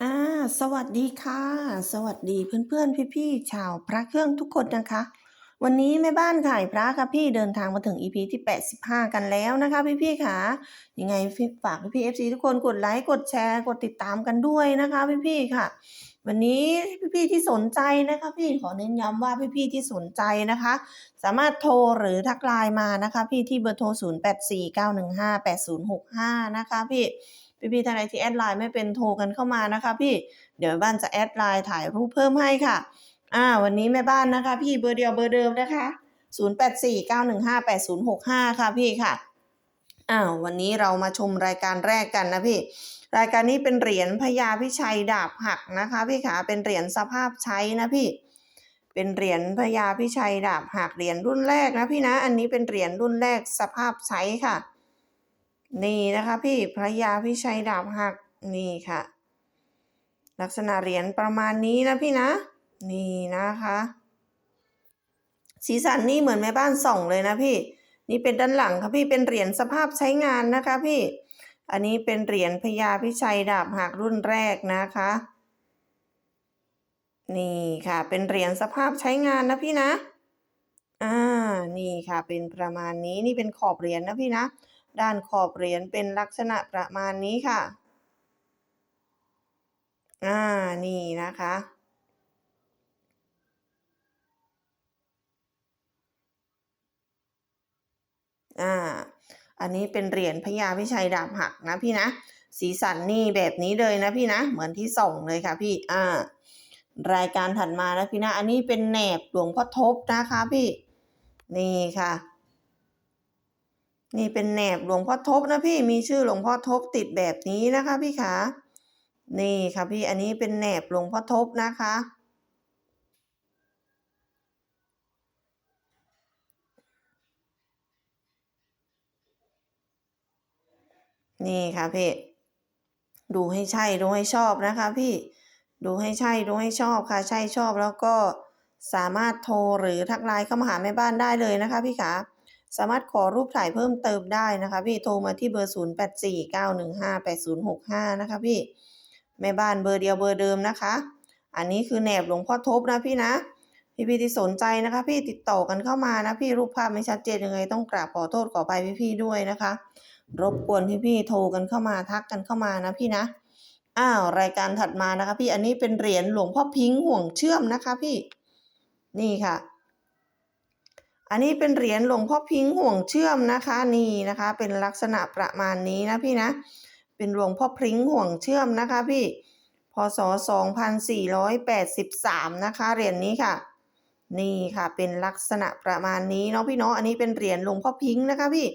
อ่า สวัสดีค่ะ สวัสดีเพื่อนๆ พี่ๆ ชาวพระเครื่องทุกคนนะคะ วันนี้แม่บ้านขายพระค่ะพี่เดินทางมาถึง EP ที่ 85 กันแล้วนะคะ พี่ๆค่ะ ยังไงฝากพี่ๆ FC ทุกคนกดไลค์ กดแชร์ กดติดตามกันด้วยนะคะ พี่ๆ ค่ะ วันนี้พี่ๆ ที่สนใจนะคะ พี่ขอเน้นย้ำว่าพี่ๆ ที่สนใจนะคะ สามารถโทรหรือทักไลน์มานะคะ พี่ที่เบอร์โทร 0849158065 นะคะพี่ พี่ๆท่านใดที่แอดไลน์ไม่เป็นโทรกันเข้ามานะคะพี่เดี๋ยวแม่บ้านจะแอดไลน์ถ่ายรูปเพิ่มให้ค่ะอ่าวันนี้แม่บ้านนะคะ พี่เบอร์เดียวเบอร์เดิมนะคะ 0849158065 ค่ะพี่ค่ะอ้าววันนี้เรามาชมรายการแรกกันนะพี่ รายการนี้เป็นเหรียญพญาพิชัยดาบหักนะคะ พี่ขาเป็นเหรียญสภาพใช้นะพี่ เป็นเหรียญพญาพิชัยดาบหักเหรียญรุ่นแรกนะพี่นะ อันนี้เป็นเหรียญรุ่นแรกสภาพใช้ค่ะ นี่นะคะพี่พระยาพิชัยดาบหักนี่ค่ะ ลักษณะเหรียญประมาณนี้นะพี่นะ นี่นะคะ สีสันนี่เหมือนแม่บ้านส่องเลยนะพี่ นี่เป็นด้านหลังค่ะพี่เป็นเหรียญสภาพใช้งานนะคะพี่ อันนี้เป็นเหรียญพญาพิชัยดาบหักรุ่นแรกนะคะ นี่ค่ะ เป็นเหรียญสภาพใช้งานนะพี่นะอ่านี่ค่ะ เป็นประมาณนี้นี่เป็นขอบเหรียญนะพี่นะ ด้านขอบเหรียญเป็นลักษณะประมาณนี้ค่ะ อ่า นี่นะคะ อ่า อันนี้เป็นเหรียญพญาพิชัยดาบหักนะพี่นะ สีสันนี่แบบนี้เลยนะพี่นะ เหมือนที่ส่งเลยค่ะพี่ อ่า รายการถัดมานะพี่นะ อันนี้เป็นแหนบหลวงพ่อทบนะคะพี่ นี่ค่ะ นี่เป็นแหนบหลวงพ่อทบนะพี่มีชื่อหลวงพ่อทบติดแบบนี้นะคะพี่ขานี่ค่ะพี่อันนี้เป็นแหนบหลวงพ่อทบนะคะ นี่ค่ะพี่ดูให้ใช่ดูให้ชอบนะคะพี่ดูให้ใช่ดูให้ชอบค่ะใช่ชอบแล้วก็สามารถโทรหรือทักไลน์เข้ามาหาแม่บ้านได้เลยนะคะพี่ขา สามารถขอรูปถ่ายเพิ่มเติมได้นะคะพี่โทรมาที่เบอร์ 0849158065 นะคะพี่แม่บ้านเบอร์เดียวเบอร์เดิมนะคะ อันนี้คือแหนบหลวงพ่อทบนะพี่นะ พี่พี่ที่สนใจนะคะ พี่ติดต่อกันเข้ามานะพี่รูปภาพไม่ชัดเจนยังไงต้องกราบขอโทษขอไปพี่ๆด้วยนะคะ รบกวนพี่ๆโทรกันเข้ามาทักกันเข้ามานะพี่นะอ้าวรายการถัดมานะคะ พี่อันนี้เป็นเหรียญหลวงพ่อพิงค์ห่วงเชื่อมนะคะ พี่ นี่ค่ะ อันนี้เป็นเหรียญหลวงพ่อพิงห่วงเชื่อมนะคะนี่นะคะ เป็นลักษณะประมาณนี้นะพี่นะ เป็นหลวงพ่อพิงห่วงเชื่อมนะคะพี่พศ2483นะคะเหรียญนี้ค่ะ นี่ค่ะเป็นลักษณะประมาณนี้เนาะพี่เนาะอันนี้เป็นเหรียญหลวงพ่อพิงนะคะพี่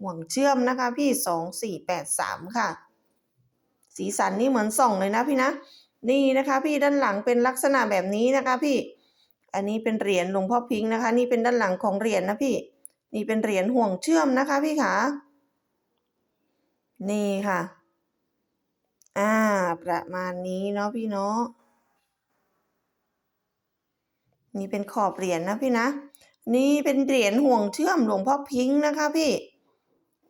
ห่วงเชื่อมนะคะพี่2483ค่ะ สีสันนี่เหมือนส่องเลยนะพี่นะนี่นะคะพี่ด้านหลังเป็นลักษณะแบบนี้นะคะพี่ อันนี้เป็นเหรียญหลวงพ่อพิงค์นะคะ นี่เป็นด้านหลังของเหรียญนะพี่ นี่เป็นเหรียญห่วงเชื่อมนะคะ พี่ขานี่ค่ะ อ่า ประมาณนี้เนาะพี่เนาะนี่เป็นขอบเหรียญนะพี่นะ นี่เป็นเหรียญห่วงเชื่อมหลวงพ่อพิงค์นะคะ พี่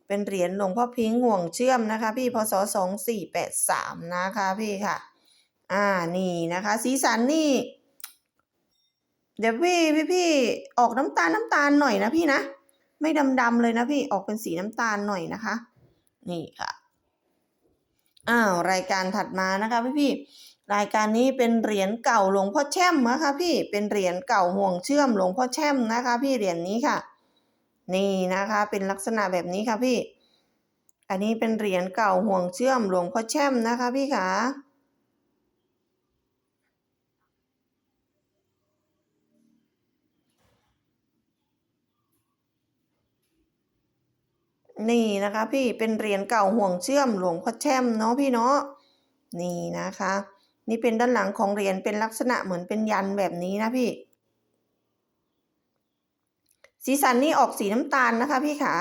เป็นเหรียญหลวงพ่อพิงค์ห่วงเชื่อมนะคะ พี่พศสองสี่แปดสามนะคะ พี่ค่ะ อ่า นี่นะคะ สีสันนี่ เดี๋ยวพี่พี่พี่ออกน้ำตาลน้ำตาลหน่อยนะพี่นะ ไม่ดำดำๆเลยนะพี่ออกเป็นสีน้ำตาลหน่อยนะคะ นี่ค่ะอ้าวรายการถัดมานะคะพี่พี่รายการนี้เป็นเหรียญเก่าหลวงพ่อแช่มนะคะพี่เป็นเหรียญเก่าห่วงเชื่อมหลวงพ่อแช่มนะคะ พี่เหรียญนี้ค่ะ นี่นะคะเป็นลักษณะแบบนี้ค่ะพี่ อันนี้เป็นเหรียญเก่าห่วงเชื่อมหลวงพ่อแช่มนะคะพี่ขา นี่นะคะพี่เป็นเหรียญเก่าห่วงเชื่อมหลวงพ่อแช่มเนาะพี่เนาะนี่นะคะ นี่เป็นด้านหลังของเหรียญเป็นลักษณะเหมือนเป็นยันแบบนี้นะพี่ สีสันนี่ออกสีน้ำตาลนะคะพี่ขา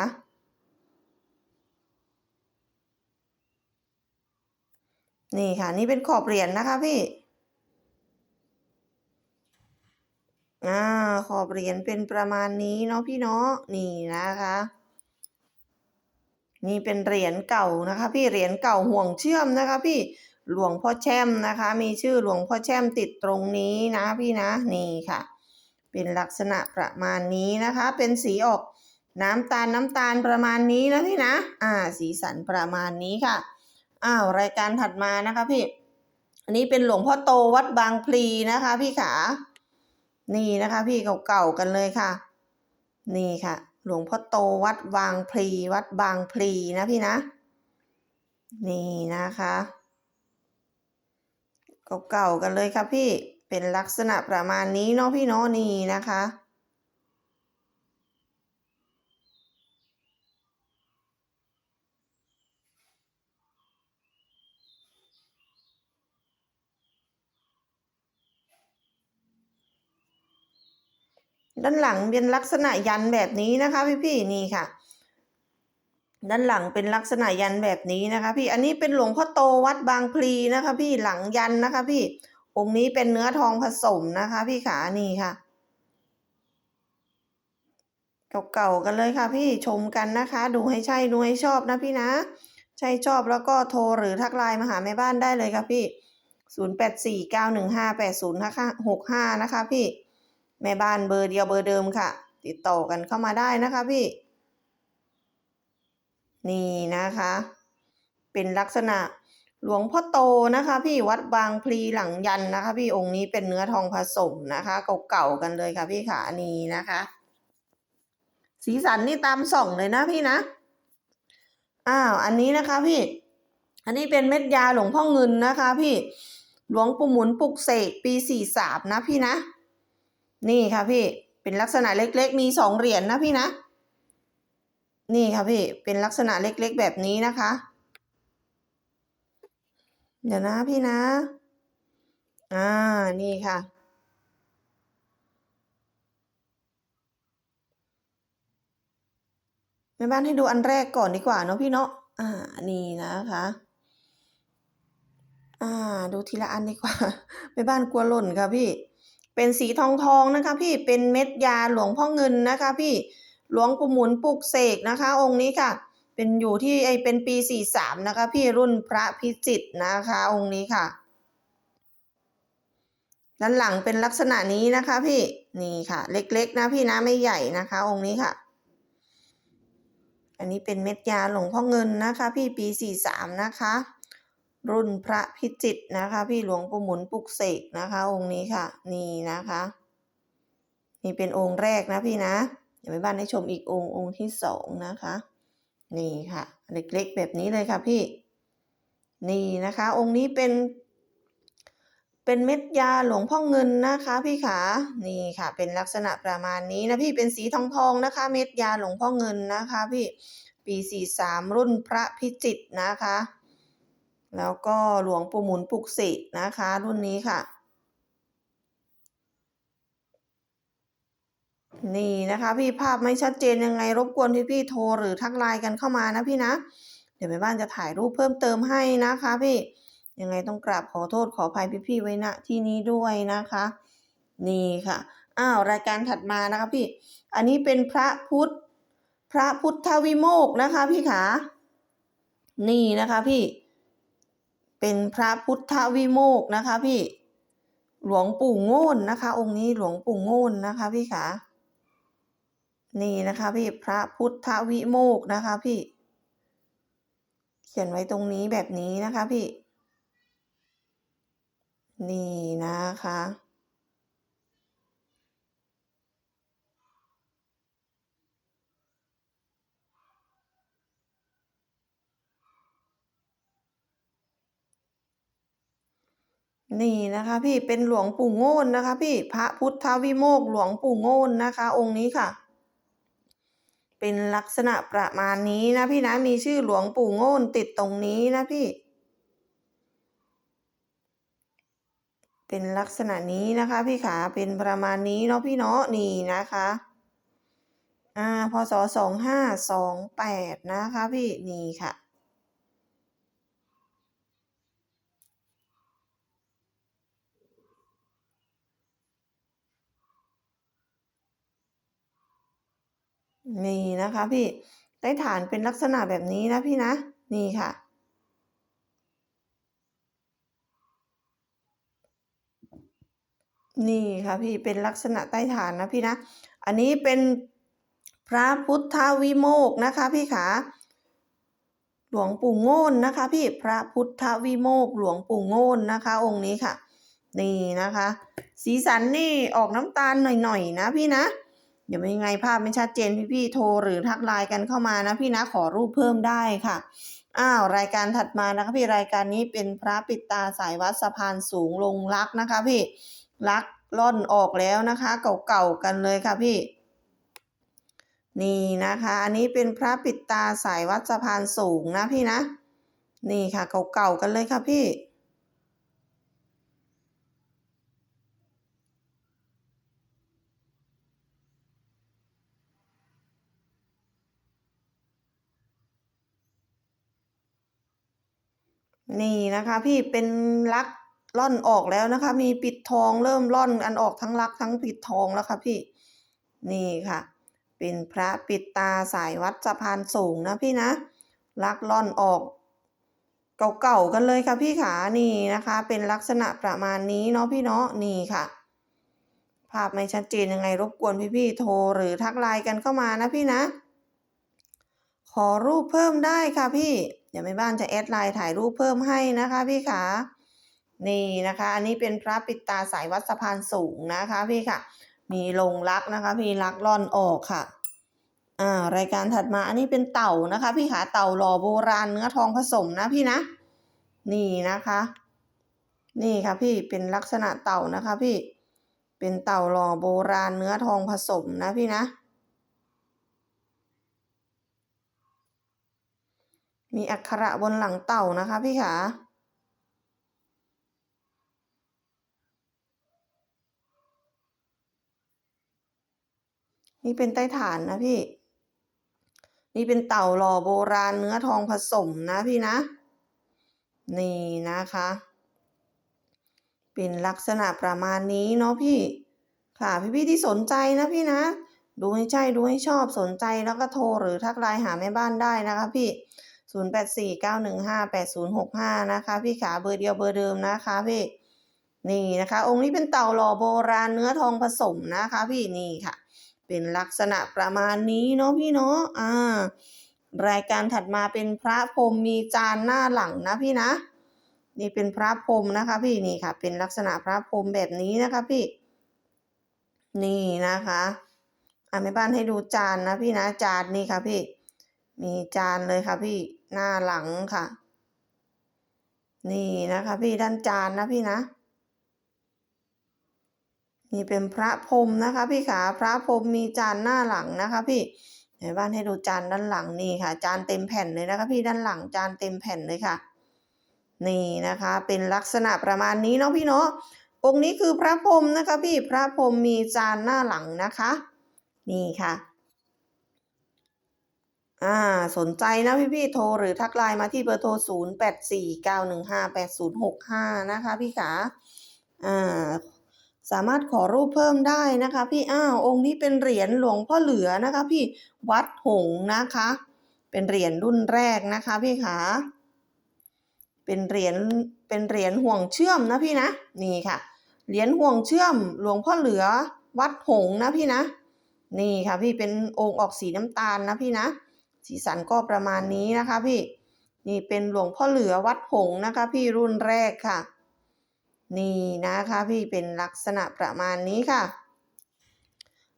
นี่ค่ะ นี่เป็นขอบเหรียญนะคะพี่อ่าขอบเหรียญเป็นประมาณนี้เนาะพี่เนาะนี่นะคะ นี่เป็นเหรียญเก่านะคะ พี่เหรียญเก่าห่วงเชื่อมนะคะ พี่หลวงพ่อแช่มนะคะ มีชื่อหลวงพ่อแช่มติดตรงนี้นะพี่นะนี่ค่ะ เป็นลักษณะประมาณนี้นะคะ เป็นสีออกน้ำตาลน้ำตาลประมาณนี้นะพี่นะ อ่า สีสันประมาณนี้ค่ะอ้าวรายการถัดมานะคะพี่ อันนี้เป็นหลวงพ่อโตวัดบางพลีนะคะ พี่ขา นี่นะคะ พี่เก่าๆกันเลยค่ะ นี่ค่ะ หลวงพ่อโตวัดบางพลีวัดบางพลีนะพี่นะ นี่นะคะ เก่าๆกันเลยครับพี่เป็นลักษณะประมาณนี้เนาะพี่เนาะนี่นะคะ ด้านหลังเป็นลักษณะยันแบบนี้นะคะพี่พี่ๆนี่ค่ะ ด้านหลังเป็นลักษณะยันแบบนี้นะคะ พี่อันนี้เป็นหลวงพ่อโตวัดบางพลีนะคะ พี่หลังยันนะคะ พี่องค์นี้เป็นเนื้อทองผสมนะคะ พี่ขานี่ค่ะเก่าๆกันเลยค่ะ พี่ชมกันนะคะ ดูให้ใช่ดูให้ชอบนะพี่นะ ใช่ชอบแล้วก็โทรหรือทักไลน์มาหาแม่บ้านได้เลยค่ะพี่ 0849158065นะคะพี่ แม่บ้านเบอร์เดียวเบอร์เดิมค่ะ ติดต่อกันเข้ามาได้นะคะพี่ นี่นะคะ เป็นลักษณะหลวงพ่อโตนะคะ พี่วัดบางพลีหลังยันนะคะ พี่องค์นี้เป็นเนื้อทองผสมนะคะ เก่าๆกันเลยค่ะพี่ขานี่นะคะ สีสันนี่ตามส่องเลยนะพี่นะอ้าวอันนี้นะคะพี่ อันนี้เป็นเม็ดยาหลวงพ่อเงินนะคะ พี่หลวงปู่หมุนปลุกเสกปีสี่สามนะพี่นะ นี่ค่ะพี่เป็นลักษณะเล็กๆ มีสองเหรียญนะพี่นะ นี่ค่ะพี่เป็นลักษณะเล็กๆแบบนี้นะคะ เดี๋ยวนะพี่นะ อ่านี่ค่ะแม่บ้านให้ดูอันแรกก่อนดีกว่าเนาะพี่เนาะ อ่า นี่นะคะ อ่า ดูทีละอันดีกว่าแม่บ้านกลัวหล่นค่ะพี่ เป็นสีทองทองนะคะ พี่เป็นเม็ดยาหลวงพ่อเงินนะคะ พี่หลวงปู่หมุนปลุกเสกนะคะ องค์นี้ค่ะ เป็นอยู่ที่ไอเป็นปีสี่สามนะคะ พี่รุ่นพระพิจิตนะคะ องค์นี้ค่ะ ด้านหลังเป็นลักษณะนี้นะคะ พี่นี่ค่ะ เล็กๆ นะพี่นะไม่ใหญ่นะคะ องค์นี้ค่ะ อันนี้เป็นเม็ดยาหลวงพ่อเงินนะคะ พี่ปีสี่สามนะคะ รุ่นพระพิจิตนะคะ พี่หลวงปู่หมุนปุกเสกนะคะ องค์นี้ค่ะ นี่นะคะ นี่เป็นองค์แรกนะพี่นะเดี๋ยวไปบ้านให้ชมอีกองค์องค์ที่สองนะคะ นี่ค่ะ เล็กๆแบบนี้เลยค่ะพี่ นี่นะคะ องค์นี้เป็น เป็นเม็ดยาหลวงพ่อเงินนะคะ พี่ขานี่ค่ะ เป็นลักษณะประมาณนี้นะพี่เป็นสีทองทองๆนะคะ เม็ดยาหลวงพ่อเงินนะคะ พี่ปีสี่สามรุ่นพระพิจิตนะคะ แล้วก็หลวงปู่หมุนปุกสกนะคะ รุ่นนี้ค่ะ นี่นะคะพี่ภาพไม่ชัดเจนยังไงรบกวนพี่ๆโทรหรือทักไลน์กันเข้ามานะพี่นะ เดี๋ยวแม่บ้านจะถ่ายรูปเพิ่มเติมให้นะคะพี่ยังไงต้องกราบขอโทษขออภัยพี่ๆไว้ณที่นี้ด้วยนะคะ นี่ค่ะอ้าวรายการถัดมานะคะพี่ อันนี้เป็นพระพุทธพระพุทธวิโมกข์นะคะพี่ขานี่นะคะพี่ เป็นพระพุทธวิโมกนะคะพี่หลวงปู่โง่นนะคะ องค์นี้หลวงปู่โง่นนะคะพี่ขานี่นะคะพี่พระพุทธวิโมกนะคะพี่ เขียนไว้ตรงนี้แบบนี้นะคะพี่ นี่นะคะ นี่นะคะพี่เป็นหลวงปู่โง่นนะคะ พี่พระพุทธวิโมกข์หลวงปู่โง่นนะคะ องค์นี้ค่ะ เป็นลักษณะประมาณนี้นะพี่นะมีชื่อหลวงปู่โง่นติดตรงนี้นะพี่ เป็นลักษณะนี้นะคะ พี่ขาเป็นประมาณนี้เนาะพี่เนาะนี่นะคะอ่าพศสองห้าสองแปดนะคะ พี่นี่ค่ะ นี่นะคะพี่ใต้ฐานเป็นลักษณะแบบนี้นะพี่นะ นี่ค่ะ นี่ค่ะพี่เป็นลักษณะใต้ฐานนะพี่นะ อันนี้เป็นพระพุทธวิโมกนะคะพี่ขาหลวงปู่โง่นนะคะ พี่พระพุทธวิโมกหลวงปู่โง่นนะคะ องค์นี้ค่ะ นี่นะคะ สีสันนี่ออกน้ำตาลหน่อยๆนนะพี่นะ เดี๋ยวยังไงภาพไม่ชัดเจนพี่ๆโทรหรือทักไลน์กันเข้ามานะพี่นะขอรูปเพิ่มได้ค่ะอ้าวรายการถัดมานะคะพี่รายการนี้เป็นพระปิดตาสายวัดสะพานสูงลงรักนะคะ พี่รักล่อนออกแล้วนะคะ เก่าๆกันเลยค่ะพี่ นี่นะคะ อันนี้เป็นพระปิดตาสายวัดสะพานสูงนะพี่นะ นี่ค่ะเก่าๆกันเลยค่ะพี่ นี่นะคะ พี่เป็นลักล่อนออกแล้วนะคะ มีปิดทองเริ่มล่อนอันออกทั้งลักทั้งปิดทองแล้วค่ะพี่ นี่ค่ะ เป็นพระปิดตาสายวัดสะพานสูงนะพี่นะลักล่อนออกเก่าๆกันเลยค่ะพี่ขานี่นะคะ เป็นลักษณะประมาณนี้เนาะพี่เนาะนี่ค่ะ ภาพไม่ชัดเจนยังไงรบกวนพี่ๆโทรหรือทักไลน์กันเข้ามานะพี่นะ ขอรูปเพิ่มได้ค่ะพี่ เดี๋ยวแม่บ้านจะแอดไลน์ถ่ายรูปเพิ่มให้นะคะพี่ขานี่นะคะ อันนี้เป็นพระปิดตาสายวัดสะพานสูงนะคะพี่ค่ะ มีลงรักนะคะพี่รักล่อนออกค่ะอ่ารายการถัดมาอันนี้เป็นเต่านะคะ พี่ขาเต่าหล่อโบราณเนื้อทองผสมนะพี่นะ นี่นะคะ นี่ค่ะพี่เป็นลักษณะเต่านะคะพี่เป็นเต่าหล่อโบราณเนื้อทองผสมนะพี่นะ มีอักขระบนหลังเต่านะคะพี่ขานี่เป็นใต้ฐานนะพี่ นี่เป็นเต่าหล่อโบราณเนื้อทองผสมนะพี่นะ นี่นะคะ เป็นลักษณะประมาณนี้เนาะพี่ ค่ะพี่ๆที่สนใจนะพี่นะ ดูให้ใช่ดูให้ชอบสนใจแล้วก็โทรหรือทักไลน์หาแม่บ้านได้นะคะพี่ 0849158065 นะคะ พี่ขาเบอร์เดียวเบอร์เดิมนะคะพี่นี่นะคะ องค์นี้เป็นเต่าหล่อโบราณเนื้อทองผสมนะคะ พี่นี่ค่ะ เป็นลักษณะประมาณนี้เนาะพี่เนาะอ่ารายการถัดมาเป็นพระพรมมีจานหน้าหลังนะพี่นะ นี่เป็นพระพรมนะคะ พี่นี่ค่ะ เป็นลักษณะพระพรมแบบนี้นะคะพี่ นี่นะคะอะแม่บ้านให้ดูจานนะพี่นะจานนี่ค่ะพี่ มีจานเลยค่ะพี่ หน้าหลังค่ะ นี่นะคะ พี่ด้านจานนะพี่นะนี่เป็นพระพรหมนะคะ พี่ขาพระพรหมมีจานหน้าหลังนะคะ พี่แม่บ้านให้ดูจานด้านหลังนี่ค่ะ จานเต็มแผ่นเลยนะคะ พี่ด้านหลังจานเต็มแผ่นเลยค่ะ นี่นะคะ เป็นลักษณะประมาณนี้เนาะพี่เนาะองค์นี้คือพระพรหมนะคะ พี่พระพรหมมีจานหน้าหลังนะคะ นี่ค่ะ อ่าสนใจนะพี่ๆโทรหรือทักไลน์มาที่เบอร์โทร 0849158065 นะคะพี่ขาอ่าสามารถขอรูปเพิ่มได้นะคะพี่อ้าวองค์นี้เป็นเหรียญหลวงพ่อเหลือนะคะ พี่วัดหงนะคะ เป็นเหรียญรุ่นแรกนะคะ พี่ขาเป็นเหรียญเป็นเหรียญห่วงเชื่อมนะพี่นะนี่ค่ะเหรียญห่วงเชื่อมหลวงพ่อเหลือวัดหงนะพี่นะ นี่ค่ะ พี่เป็นองค์ออกสีน้ำตาลนะพี่นะ สีสันก็ประมาณนี้นะคะพี่ นี่เป็นหลวงพ่อเหลือวัดหงนะคะ พี่รุ่นแรกค่ะ นี่นะคะพี่เป็นลักษณะประมาณนี้ค่ะ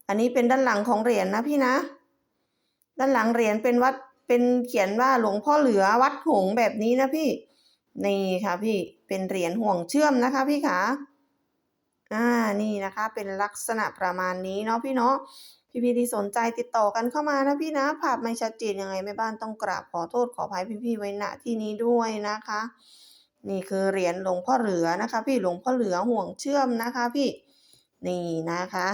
อันนี้เป็นด้านหลังของเหรียญนะพี่นะ ด้านหลังเหรียญเป็นวัดเป็นเขียนว่าหลวงพ่อเหลือวัดหงแบบนี้นะพี่ นี่ค่ะพี่เป็นเหรียญห่วงเชื่อมนะคะพี่ขาอ่านี่นะคะเป็นลักษณะประมาณนี้เนาะพี่เนาะ พี่ๆที่สนใจติดต่อกันเข้ามานะพี่นะภาพไม่ชัดเจนยังไงแม่บ้านต้องกราบขอโทษขออภัยพี่ๆไว้ณที่นี้ด้วยนะคะ นี่คือเหรียญหลวงพ่อเหลือนะคะ พี่หลวงพ่อเหลือห่วงเชื่อมนะคะพี่นี่นะคะ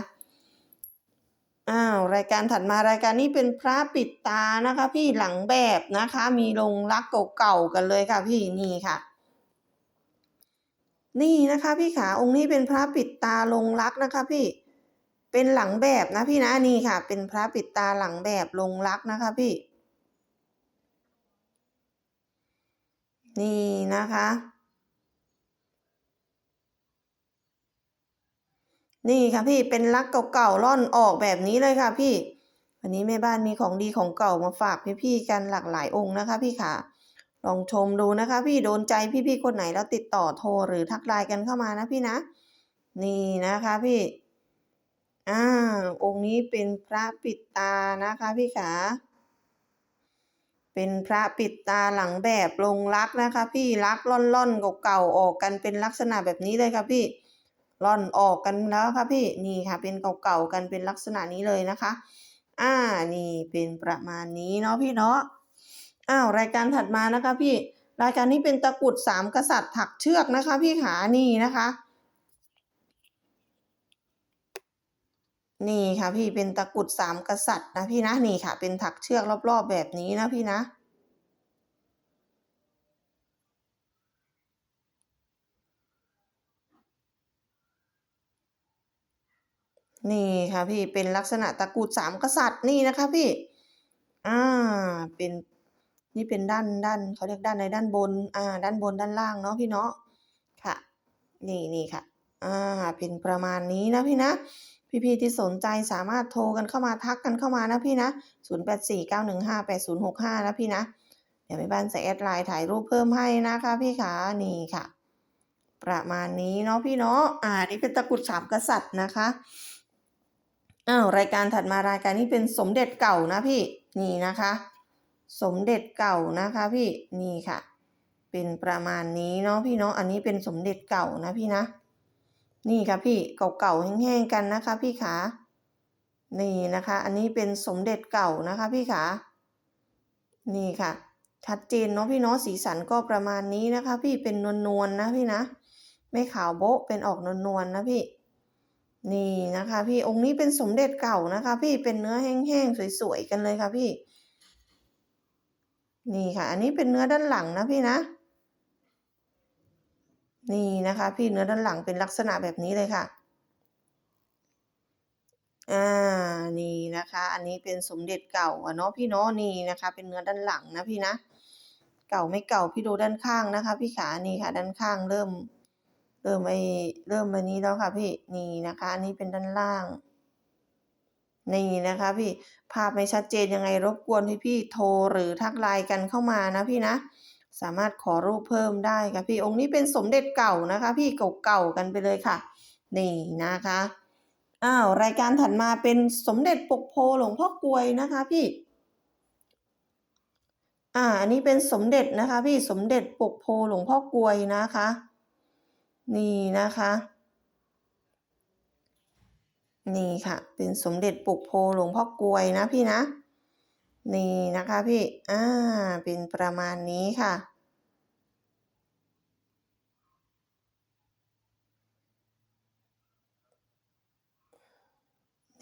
อ้าวรายการถัดมารายการนี้เป็นพระปิดตานะคะ พี่หลังแบบนะคะ มีลงรักเก่าๆกันเลยค่ะ พี่นี่ค่ะ นี่นะคะ พี่ขาองค์นี้เป็นพระปิดตาลงรักนะคะ พี่ เป็นหลังแบบนะพี่นะนี่ค่ะ เป็นพระปิดตาหลังแบบลงรักนะคะพี่ นี่นะคะ นี่ค่ะพี่เป็นลักเก่าๆร่อนออกแบบนี้เลยค่ะพี่ วันนี้แม่บ้านมีของดีของเก่ามาฝากพี่ๆกันหลากหลายองค์นะคะ พี่ค่ะ ลองชมดูนะคะ พี่โดนใจพี่ๆคนไหนแล้วติดต่อโทรหรือทักไลน์กันเข้ามานะพี่นะ นี่นะคะพี่ อ่าองค์นี้เป็นพระปิดตานะคะพี่ขา เป็นพระปิดตาหลังแบบลงรักนะคะ พี่รักล่อนล่อนเก่าๆออกกันเป็นลักษณะแบบนี้เลยค่ะพี่ล่อนออกกันแล้วค่ะพี่นี่ค่ะ เป็นเก่าๆกันเป็นลักษณะนี้เลยนะคะ อ่านี่เป็นประมาณนี้เนาะพี่เนาะอ้าวรายการถัดมานะคะพี่รายการนี้เป็นตะกรุดสามกษัตริย์ถักเชือกนะคะ พี่ขานี่นะคะ นี่ค่ะพี่เป็นตะกุดสามกษัตริย์นะพี่นะนี่ค่ะ เป็นถักเชือกรอบๆแบบนี้นะพี่นะนี่ค่ะพี่เป็นลักษณะตะกุดสามกษัตริย์นี่นะคะพี่ อ่า เป็นนี่เป็นด้านด้านเขาเรียกด้านในด้านบน อ่า ด้านบนด้านล่างเนาะพี่เนาะ ค่ะ นี่นี่ค่ะ อ่า เป็นประมาณนี้นะพี่นะ พี่ๆที่สนใจสามารถโทรกันเข้ามาทักกันเข้ามานะพี่นะ 0849158065 นะพี่นะ เดี๋ยวแม่บ้านจะแอดไลน์ถ่ายรูปเพิ่มให้นะคะ พี่ขานี่ค่ะ ประมาณนี้เนาะพี่เนาะ อ่า นี่เป็นตะกรุดสามกษัตริย์นะคะ อ้าวรายการถัดมารายการนี้เป็นสมเด็จเก่านะพี่ นี่นะคะ สมเด็จเก่านะคะพี่ นี่ค่ะ เป็นประมาณนี้เนาะพี่เนาะ อันนี้เป็นสมเด็จเก่านะพี่นะ นี่ค่ะพี่เก่าๆแห้งๆกันนะคะ พี่ขานี่นะคะ อันนี้เป็นสมเด็จเก่านะคะ พี่ขานี่ค่ะ ชัดเจนเนาะพี่เนาะสีสันก็ประมาณนี้นะคะ พี่เป็นนวลๆนะพี่นะ ไม่ขาวโบ๊ะเป็นออกนวลๆนะพี่ นี่นะคะ พี่องค์นี้เป็นสมเด็จเก่านะคะ พี่เป็นเนื้อแห้งๆสวยๆกันเลยค่ะพี่ นี่ค่ะ อันนี้เป็นเนื้อด้านหลังนะพี่นะ นี่นะคะพี่เนื้อด้านหลังเป็นลักษณะแบบนี้เลยค่ะอ่านี่นะคะ อันนี้เป็นสมเด็จเก่าอะเนาะพี่เนาะนี่นะคะ เป็นเนื้อด้านหลังนะพี่นะ เก่าไม่เก่าพี่ดูด้านข้างนะคะ พี่ขานี่ค่ะ ด้านข้างเริ่ม เริ่มไอเริ่มอันนี้แล้วค่ะ พี่นี่นะคะ อันนี้เป็นด้านล่าง นี่นะคะ พี่ภาพไม่ชัดเจนยังไงรบกวนพี่ๆโทรหรือทักไลน์กันเข้ามานะพี่นะ สามารถขอรูปเพิ่มได้ค่ะพี่องค์นี้เป็นสมเด็จเก่านะคะ พี่เก่าๆกันไปเลยค่ะ นี่นะคะอ้าวรายการถัดมาเป็นสมเด็จปกโพหลวงพ่อกลวยนะคะพี่อ่าอันนี้เป็นสมเด็จนะคะ พี่สมเด็จปกโพหลวงพ่อกลวยนะคะ นี่นะคะนี่ค่ะ เป็นสมเด็จปกโพหลวงพ่อกลวยนะพี่นะ นี่นะคะพี่ อ่า เป็นประมาณนี้ค่ะ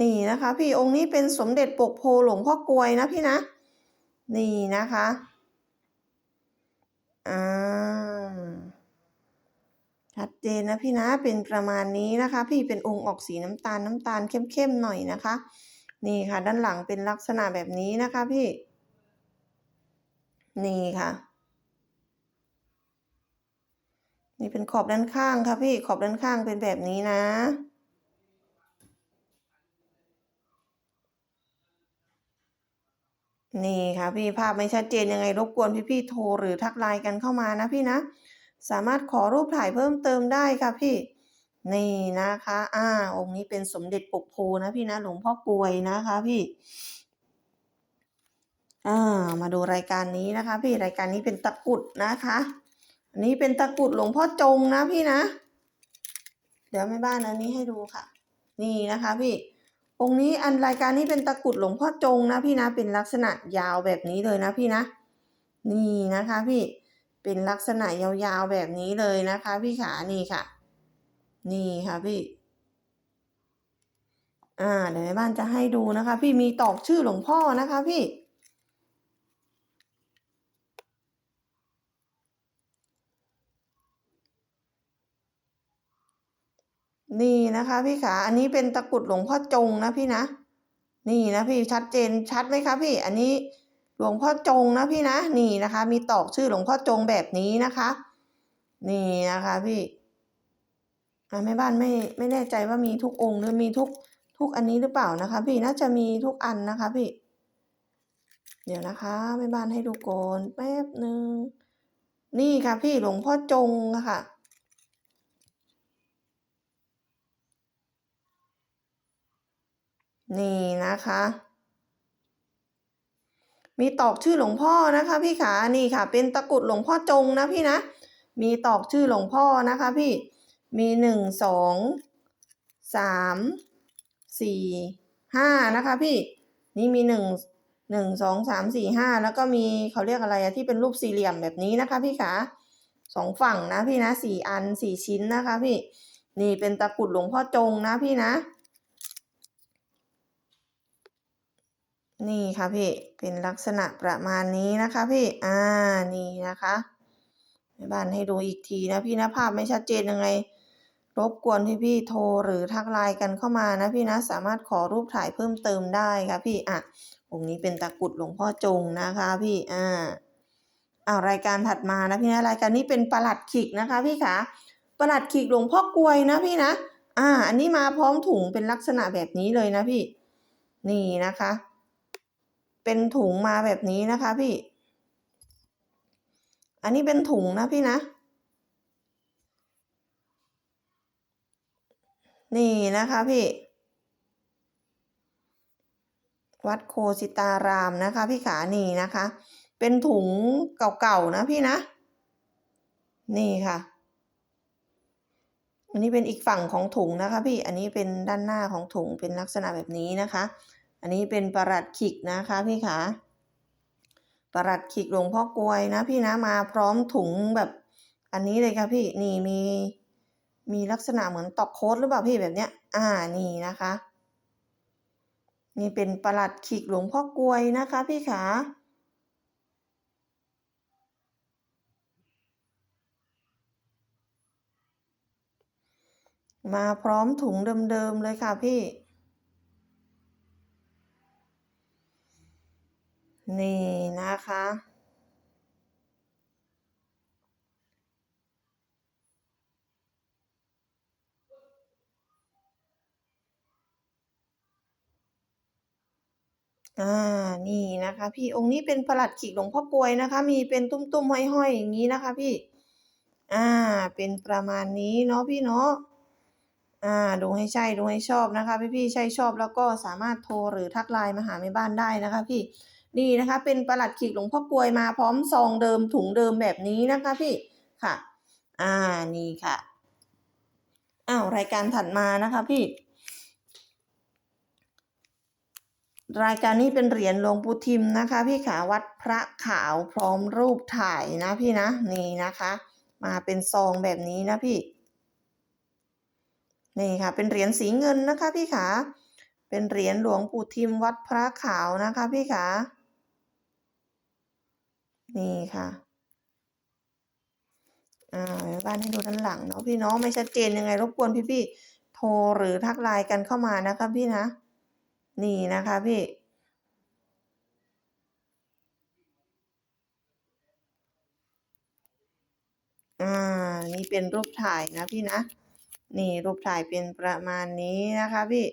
นี่นะคะ พี่องค์นี้เป็นสมเด็จปกโพหลวงพ่อกลวยนะพี่นะ นี่นะคะ อ่า ชัดเจนนะพี่นะ เป็นประมาณนี้นะคะ พี่เป็นองค์ออกสีน้ำตาลน้ำตาลเข้มๆหน่อยนะคะ นี่ค่ะ ด้านหลังเป็นลักษณะแบบนี้นะคะพี่ นี่ค่ะ นี่เป็นขอบด้านข้างค่ะพี่ขอบด้านข้างเป็นแบบนี้นะนี่ค่ะพี่ภาพไม่ชัดเจนยังไงรบกวนพี่ๆโทรหรือทักไลน์กันเข้ามานะพี่นะ สามารถขอรูปถ่ายเพิ่มเติมได้ค่ะพี่ นี่นะคะ อ่า องค์นี้เป็นสมเด็จปกโพนะพี่นะหลวงพ่อกลวยนะคะพี่ อ่า มาดูรายการนี้นะคะ พี่รายการนี้เป็นตะกุดนะคะอันนี้เป็นตะกุดหลวงพ่อจงนะพี่นะ เดี๋ยวแม่บ้านอันนี้ให้ดูค่ะ นี่นะคะพี่ องค์นี้อันรายการนี้เป็นตะกุดหลวงพ่อจงนะพี่นะ เป็นลักษณะยาวแบบนี้เลยนะพี่นะ นี่นะคะ พี่ เป็นลักษณะยาวๆแบบนี้เลยนะคะ พี่ขา นี่ค่ะ นี่ค่ะพี่ อ่าเดี๋ยวแม่บ้านจะให้ดูนะคะ พี่มีตอกชื่อหลวงพ่อนะคะพี่ นี่นะคะพี่ขาอันนี้เป็นตะกรุดหลวงพ่อจงนะพี่นะ นี่นะพี่ชัดเจนชัดไหมคะพี่ อันนี้หลวงพ่อจงนะพี่นะ นี่นะคะ มีตอกชื่อหลวงพ่อจงแบบนี้นะคะ นี่นะคะพี่ แม่บ้านไม่ไม่แน่ใจว่ามีทุกองค์หรือมีทุกทุกอันนี้หรือเปล่านะคะ พี่น่าจะมีทุกอันนะคะพี่ เดี๋ยวนะคะแม่บ้านให้ดูก่อนแป๊บหนึ่งนี่ค่ะพี่หลวงพ่อจงอะค่ะนี่นะคะ มีตอกชื่อหลวงพ่อนะคะ พี่ขานี่ค่ะ เป็นตะกรุดหลวงพ่อจงนะพี่นะ มีตอกชื่อหลวงพ่อนะคะ พี่ มีหนึ่งสองสามสี่ห้านะคะพี่นี่มีหนึ่งหนึ่งสองสามสี่ห้าแล้วก็มีเขาเรียกอะไรอะที่เป็นรูปสี่เหลี่ยมแบบนี้นะคะพี่ขาสองฝั่งนะพี่นะสี่อันสี่ชิ้นนะคะพี่นี่เป็นตะกรุดหลวงพ่อจงนะพี่นะ นี่ค่ะพี่เป็นลักษณะประมาณนี้นะคะพี่อ่านี่นะคะแม่บ้านให้ดูอีกทีนะพี่นะภาพไม่ชัดเจนยังไง รบกวนพี่พี่ๆโทรหรือทักไลน์กันเข้ามานะพี่นะสามารถขอรูปถ่ายเพิ่มเติมได้ค่ะพี่อะองค์นี้เป็นตะกรุดหลวงพ่อจงนะคะพี่อ่าอ้าวรายการถัดมานะพี่นะรายการนี้เป็นประหลัดขิกนะคะพี่คะประหลัดขิกหลวงพ่อกลวยนะพี่นะอ่า อันนี้มาพร้อมถุงเป็นลักษณะแบบนี้เลยนะพี่ นี่นะคะ เป็นถุงมาแบบนี้นะคะพี่ อันนี้เป็นถุงนะพี่นะ นี่นะคะพี่วัดโคสิตารามนะคะ พี่ขานี่นะคะ เป็นถุงเก่าๆนะพี่นะ นี่ค่ะ อันนี้เป็นอีกฝั่งของถุงนะคะ พี่อันนี้เป็นด้านหน้าของถุงเป็นลักษณะแบบนี้นะคะ อันนี้เป็นประหลัดขิกนะคะ พี่ขาประหลัดขิกหลวงพ่อกลวยนะ พี่นะมาพร้อมถุงแบบอันนี้เลยค่ะพี่นี่มี มีลักษณะเหมือนตอกโค้ดหรือเปล่าพี่แบบเนี้ย อ่านี่นะคะ นี่เป็นประหลัดขิกหลวงพ่อกลวยนะคะ พี่ขามาพร้อมถุงเดิมๆเลยค่ะพี่ นี่นะคะ อ่านี่นะคะ พี่องค์นี้เป็นประหลัดขิกหลวงพ่อกลวยนะคะ มีเป็นตุ้มๆห้อยๆอย่างนี้นะคะ พี่ อ่า เป็นประมาณนี้เนาะพี่เนาะอ่าดูให้ใช่ดูให้ชอบนะคะพี่ๆใช่ชอบแล้วก็สามารถโทรหรือทักไลน์มาหาแม่บ้านได้นะคะ พี่นี่นะคะ เป็นประหลัดขิกหลวงพ่อกลวยมาพร้อมซองเดิมถุงเดิมแบบนี้นะคะ พี่ค่ะ อ่านี่ค่ะอ้าวรายการถัดมานะคะ พี่ รายการนี้เป็นเหรียญหลวงปู่ทิมนะคะ พี่ขาวัดพระขาวพร้อมรูปถ่ายนะพี่นะนี่นะคะ มาเป็นซองแบบนี้นะพี่นี่ค่ะ เป็นเหรียญสีเงินนะคะ พี่ขาเป็นเหรียญหลวงปู่ทิมวัดพระขาวนะคะ พี่ขานี่ค่ะอ่าบ้านให้ดูด้านหลังเนาะพี่เนาะไม่ชัดเจนยังไงรบกวนพี่ๆโทรหรือทักไลน์กันเข้ามานะคะพี่นะ นี่นะคะพี่ อ่า นี่เป็นรูปถ่ายนะพี่นะ นี่รูปถ่ายเป็นประมาณนี้นะคะพี่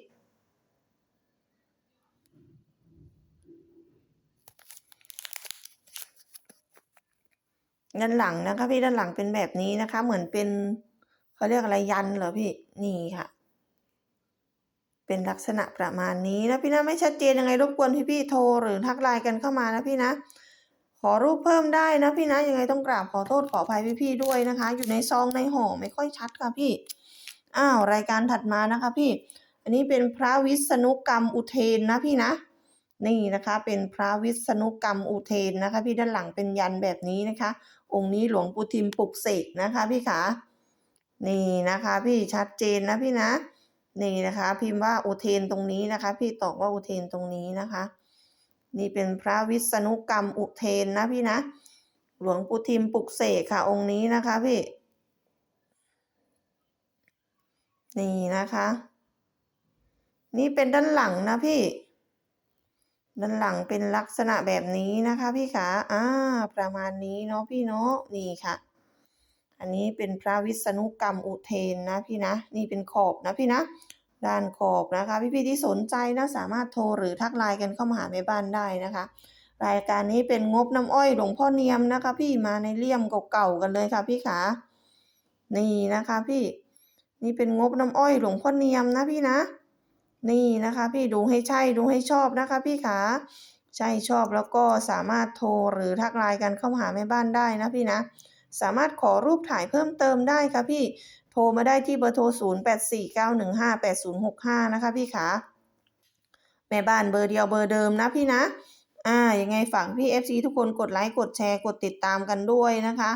ด้านหลังนะคะพี่ด้านหลังเป็นแบบนี้นะคะ เหมือนเป็นเขาเรียกอะไรยันเหรอพี่นี่ค่ะ เป็นลักษณะประมาณนี้นะพี่นะไม่ชัดเจนยังไงรบกวนพี่ๆโทรหรือทักไลน์กันเข้ามานะพี่นะ ขอรูปเพิ่มได้นะพี่นะยังไงต้องกราบขอโทษขออภัยพี่ๆด้วยนะคะ อยู่ในซองในห่อไม่ค่อยชัดค่ะพี่อ้าวรายการถัดมานะคะพี่ อันนี้เป็นพระวิษณุกรรมอุเทนนะพี่นะนี่นะคะเป็นพระวิษณุกรรมอุเทนนะคะ พี่ด้านหลังเป็นยันแบบนี้นะคะ องค์นี้หลวงปู่ทิมปลุกเสกนะคะ พี่ขานี่นะคะ พี่ชัดเจนนะพี่นะ นี่นะคะ พิมพ์ว่าอุเทนตรงนี้นะคะ พี่ตอกว่าอุเทนตรงนี้นะคะ นี่เป็นพระวิษณุกรรมอุเทนนะพี่นะ หลวงปู่ทิมปลุกเสกค่ะ องค์นี้นะคะพี่ นี่นะคะ นี่เป็นด้านหลังนะพี่ ด้านหลังเป็นลักษณะแบบนี้นะคะ พี่ขาอ่าประมาณนี้เนาะพี่เนาะนี่ค่ะ อันนี้เป็นพระวิษณุกรรมอุเทนนะพี่นะ นี่เป็นขอบนะพี่นะ ด้านขอบนะคะ พี่ๆที่สนใจนะสามารถโทรหรือทักไลน์กันเข้ามาหาแม่บ้านได้นะคะ รายการนี้เป็นงบน้ำอ้อยหลวงพ่อเนียมนะคะ พี่มาในเลี่ยมเก่าๆกันเลยค่ะพี่ขานี่นะคะพี่นี่เป็นงบน้ำอ้อยหลวงพ่อเนียมนะพี่นะ นี่นะคะพี่ดูให้ใช่ดูให้ชอบนะคะ พี่ขาใช่ชอบแล้วก็สามารถโทรหรือทักไลน์กันเข้ามาหาแม่บ้านได้นะพี่นะ สามารถขอรูปถ่ายเพิ่มเติมได้ค่ะพี่ โทรมาได้ที่เบอร์โทร 0849158065 นะคะพี่ขาแม่บ้านเบอร์เดียวเบอร์เดิมนะพี่นะ อ่า ยังไงฝากพี่ FC ทุกคนกดไลค์ กดแชร์ กดติดตามกันด้วยนะคะ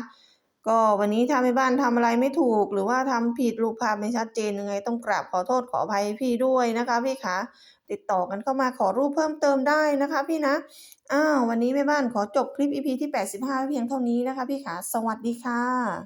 ก็วันนี้ถ้าแม่บ้านทำอะไรไม่ถูก หรือว่าทำผิดรูปภาพไม่ชัดเจนยังไงต้องกราบขอโทษขออภัยพี่ด้วยนะคะพี่คะ ติดต่อกันเข้ามาขอรูปเพิ่มเติมได้นะคะพี่นะ อ้าววันนี้แม่บ้านขอจบคลิป EP ที่ 85 เพียงเท่านี้นะคะพี่ขา สวัสดีค่ะ